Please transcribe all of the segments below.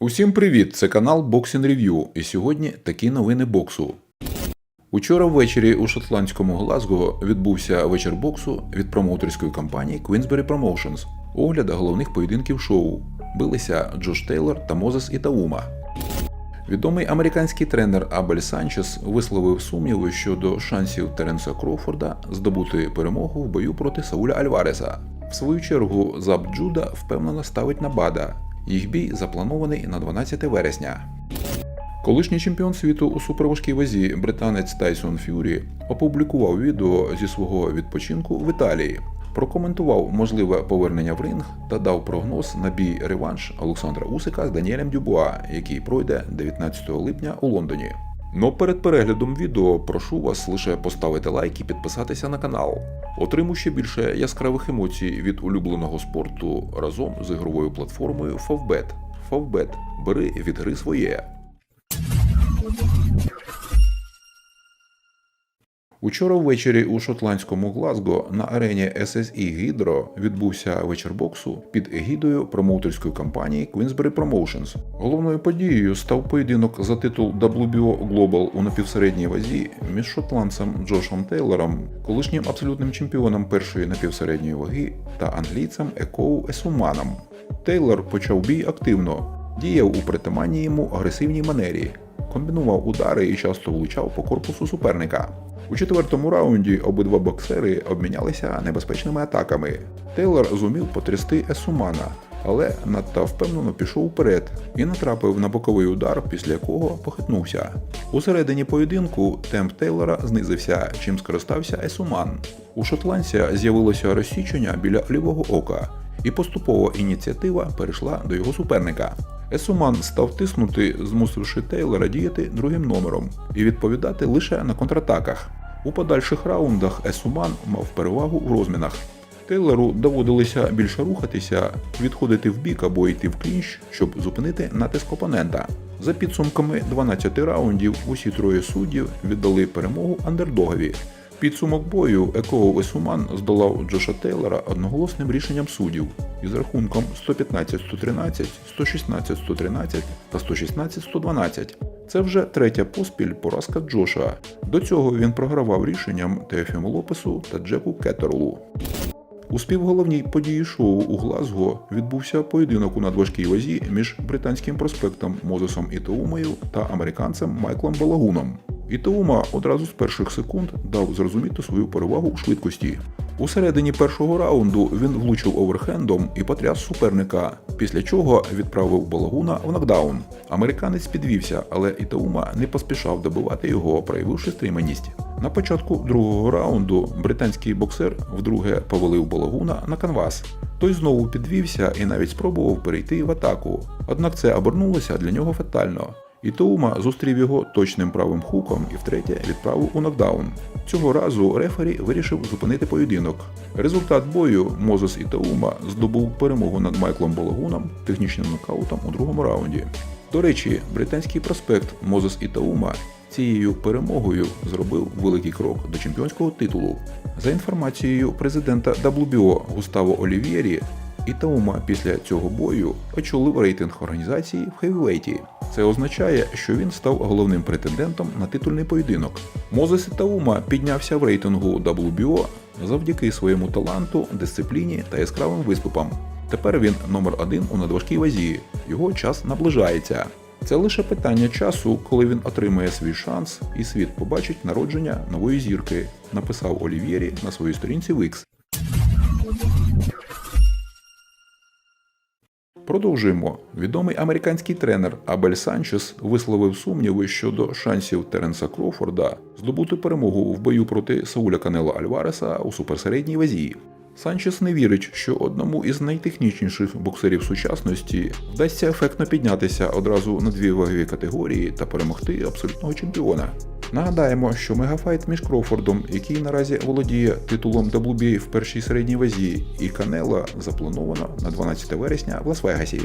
Усім привіт! Це канал Boxing Review, і сьогодні такі новини боксу. Учора ввечері у шотландському Глазго відбувся вечір боксу від промоутерської компанії Queensberry Promotions. Огляд головних поєдинків шоу. Билися Джош Тейлор та Мозес Ітаума. Відомий американський тренер Абель Санчес висловив сумніви щодо шансів Теренса Кроуфорда здобути перемогу в бою проти Сауля Альвареса. В свою чергу Заб Джуда впевнено ставить на Бада. Їх бій запланований на 12 вересня. Колишній чемпіон світу у суперважкій вазі британець Тайсон Ф'юрі опублікував відео зі свого відпочинку в Італії, прокоментував можливе повернення в ринг та дав прогноз на бій реванш Олександра Усика з Даніелем Дюбуа, який пройде 19 липня у Лондоні. Но перед переглядом відео прошу вас лише поставити лайк і підписатися на канал. Отримуй ще більше яскравих емоцій від улюбленого спорту разом з ігровою платформою Favbet. Favbet. Бери від гри своє. Учора ввечері у шотландському Глазго на арені SSE Hydro відбувся вечір боксу під егідою промоутерської компанії Queensberry Promotions. Головною подією став поєдинок за титул WBO Global у напівсередній вазі між шотландцем Джошем Тейлором, колишнім абсолютним чемпіоном першої напівсередньої ваги, та англійцем Екоу Есуманом. Тейлор почав бій активно, діяв у притаманній йому агресивній манері, комбінував удари і часто влучав по корпусу суперника. У четвертому раунді обидва боксери обмінялися небезпечними атаками. Тейлор зумів потрясти Есумана, але надто впевнено пішов вперед і натрапив на боковий удар, після якого похитнувся. У середині поєдинку темп Тейлора знизився, чим скористався Есуман. У шотландця з'явилося розсічення біля лівого ока, і поступово ініціатива перейшла до його суперника. Есуман став тиснути, змусивши Тейлора діяти другим номером і відповідати лише на контратаках. У подальших раундах Есуман мав перевагу в розмінах. Тейлору доводилося більше рухатися, відходити в бік або йти в клінч, щоб зупинити натиск опонента. За підсумками 12 раундів усі троє суддів віддали перемогу андердогові. Підсумок бою Екоу Есуман здолав Джоша Тейлора одноголосним рішенням суддів із рахунком 115-113, 116-113 та 116-112. Це вже третя поспіль поразка Джоша. До цього він програвав рішенням Теофіму Лопесу та Джеку Кеттеролу. У співголовній події шоу у Глазго відбувся поєдинок у надважкій вазі між британським проспектом Мозесом Ітоумою та американцем Майклом Балагуном. Ітаума одразу з перших секунд дав зрозуміти свою перевагу у швидкості. У середині першого раунду він влучив оверхендом і потряс суперника, після чого відправив Балагуна в нокдаун. Американець підвівся, але Ітаума не поспішав добивати його, проявивши стриманість. На початку другого раунду британський боксер вдруге повалив Балагуна на канвас. Той знову підвівся і навіть спробував перейти в атаку. Однак це обернулося для нього фатально. Ітаума зустрів його точним правим хуком і втретє відправив у нокдаун. Цього разу рефері вирішив зупинити поєдинок. Результат бою Мозес Ітаума здобув перемогу над Майклом Балагуном технічним нокаутом у другому раунді. До речі, британський проспект Мозес Ітаума цією перемогою зробив великий крок до чемпіонського титулу. За інформацією президента WBO Густаво Олівєрі, Ітаума після цього бою очолив рейтинг організації в хевівейті. Це означає, що він став головним претендентом на титульний поєдинок. Мозес Ітаума піднявся в рейтингу WBO завдяки своєму таланту, дисципліні та яскравим виступам. Тепер він номер один у надважкій вазі. Його час наближається. Це лише питання часу, коли він отримає свій шанс і світ побачить народження нової зірки, написав Олівєрі на своїй сторінці в X. Продовжуємо. Відомий американський тренер Абель Санчес висловив сумніви щодо шансів Теренса Кроуфорда здобути перемогу в бою проти Сауля Канела Альвареса у суперсередній вазі. Санчес не вірить, що одному із найтехнічніших боксерів сучасності вдасться ефектно піднятися одразу на дві вагові категорії та перемогти абсолютного чемпіона. Нагадаємо, що мегафайт між Кроуфордом, який наразі володіє титулом WBA в першій середній вазі, і Канела заплановано на 12 вересня в Лас-Вегасі.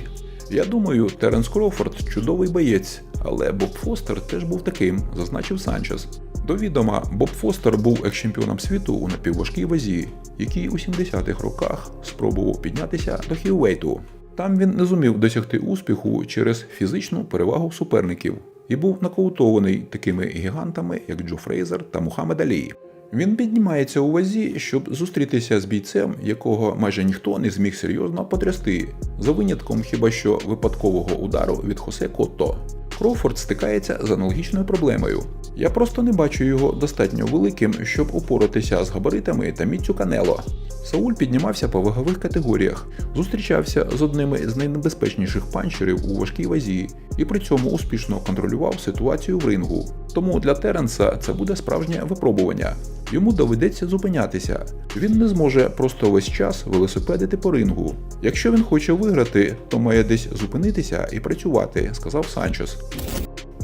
Я думаю, Теренс Кроуфорд чудовий боєць, але Боб Фостер теж був таким, зазначив Санчес. До відома, Боб Фостер був екс-чемпіоном світу у напівважкій вазі, який у 70-х роках спробував піднятися до хіввейту. Там він не зумів досягти успіху через фізичну перевагу суперників і був нокаутований такими гігантами, як Джо Фрейзер та Мухаммед Алі. Він піднімається у вазі, щоб зустрітися з бійцем, якого майже ніхто не зміг серйозно потрясти, за винятком хіба що випадкового удару від Хосе Котто. Кроуфорд стикається з аналогічною проблемою. Я просто не бачу його достатньо великим, щоб упоратися з габаритами та міцю Канело. Сауль піднімався по вагових категоріях, зустрічався з одними з найнебезпечніших панчерів у важкій вазі і при цьому успішно контролював ситуацію в рингу. Тому для Теренса це буде справжнє випробування. Йому доведеться зупинятися. Він не зможе просто весь час велосипедити по рингу. Якщо він хоче виграти, то має десь зупинитися і працювати, сказав Санчес.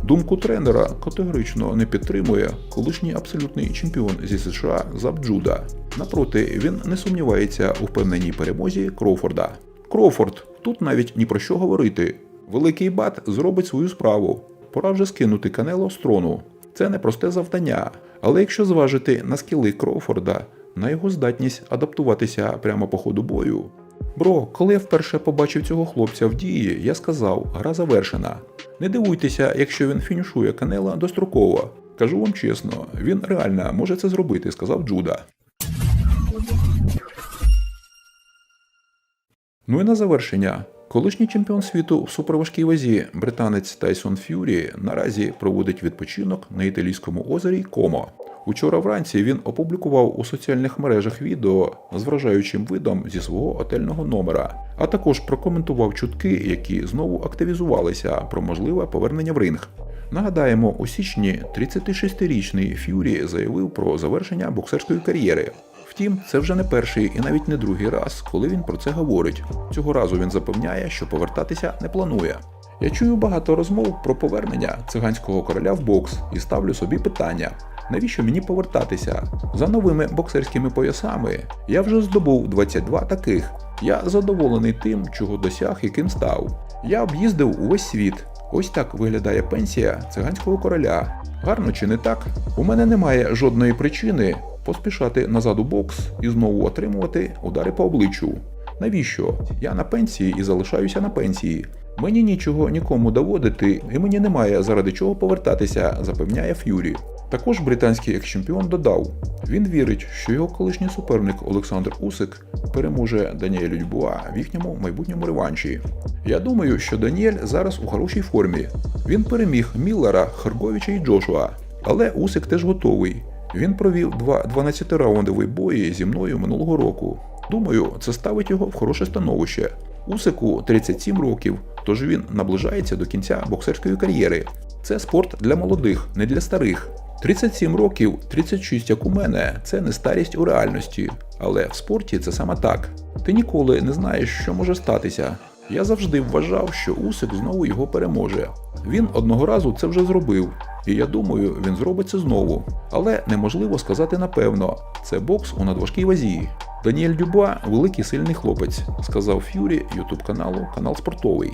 Думку тренера категорично не підтримує колишній абсолютний чемпіон зі США Заб Джуда. Напроти, він не сумнівається у впевненій перемозі Кроуфорда. Кроуфорд тут навіть ні про що говорити. Великий бат зробить свою справу. Пора вже скинути Канело з трону. Це непросте завдання. Але якщо зважити на скіли Кроуфорда, на його здатність адаптуватися прямо по ходу бою. Бро, коли я вперше побачив цього хлопця в дії, я сказав, гра завершена. Не дивуйтеся, якщо він фінішує Канела достроково. Кажу вам чесно, він реально може це зробити, сказав Джуда. Ну і на завершення. Колишній чемпіон світу в суперважкій вазі, британець Тайсон Ф'юрі, наразі проводить відпочинок на італійському озері Комо. Учора вранці він опублікував у соціальних мережах відео з вражаючим видом зі свого готельного номера, а також прокоментував чутки, які знову активізувалися про можливе повернення в ринг. Нагадаємо, у січні 36-річний Ф'юрі заявив про завершення боксерської кар'єри. Втім, це вже не перший і навіть не другий раз, коли він про це говорить. Цього разу він запевняє, що повертатися не планує. Я чую багато розмов про повернення циганського короля в бокс і ставлю собі питання. Навіщо мені повертатися? За новими боксерськими поясами я вже здобув 22 таких. Я задоволений тим, чого досяг і ким став. Я об'їздив увесь світ. Ось так виглядає пенсія циганського короля. Гарно чи не так? У мене немає жодної причини поспішати назад у бокс і знову отримувати удари по обличчю. Навіщо? Я на пенсії і залишаюся на пенсії. Мені нічого нікому доводити, і мені немає заради чого повертатися, запевняє Ф'юрі. Також британський екс-чемпіон додав: він вірить, що його колишній суперник Олександр Усик переможе Даніеля Дюбуа в їхньому майбутньому реванші. Я думаю, що Даніель зараз у хорошій формі. Він переміг Міллера, Харговича і Джошуа. Але Усик теж готовий. Він провів два 12-раундові бої зі мною минулого року. Думаю, це ставить його в хороше становище. Усику 37 років, тож він наближається до кінця боксерської кар'єри. Це спорт для молодих, не для старих. 37 років, 36 як у мене, це не старість у реальності. Але в спорті це саме так. Ти ніколи не знаєш, що може статися. Я завжди вважав, що Усик знову його переможе. Він одного разу це вже зробив, і я думаю, він зробить це знову. Але неможливо сказати напевно, це бокс у надважкій вазі. Даніель Дюба великий сильний хлопець, сказав Ф'юрі ютуб каналу Канал Спортовий.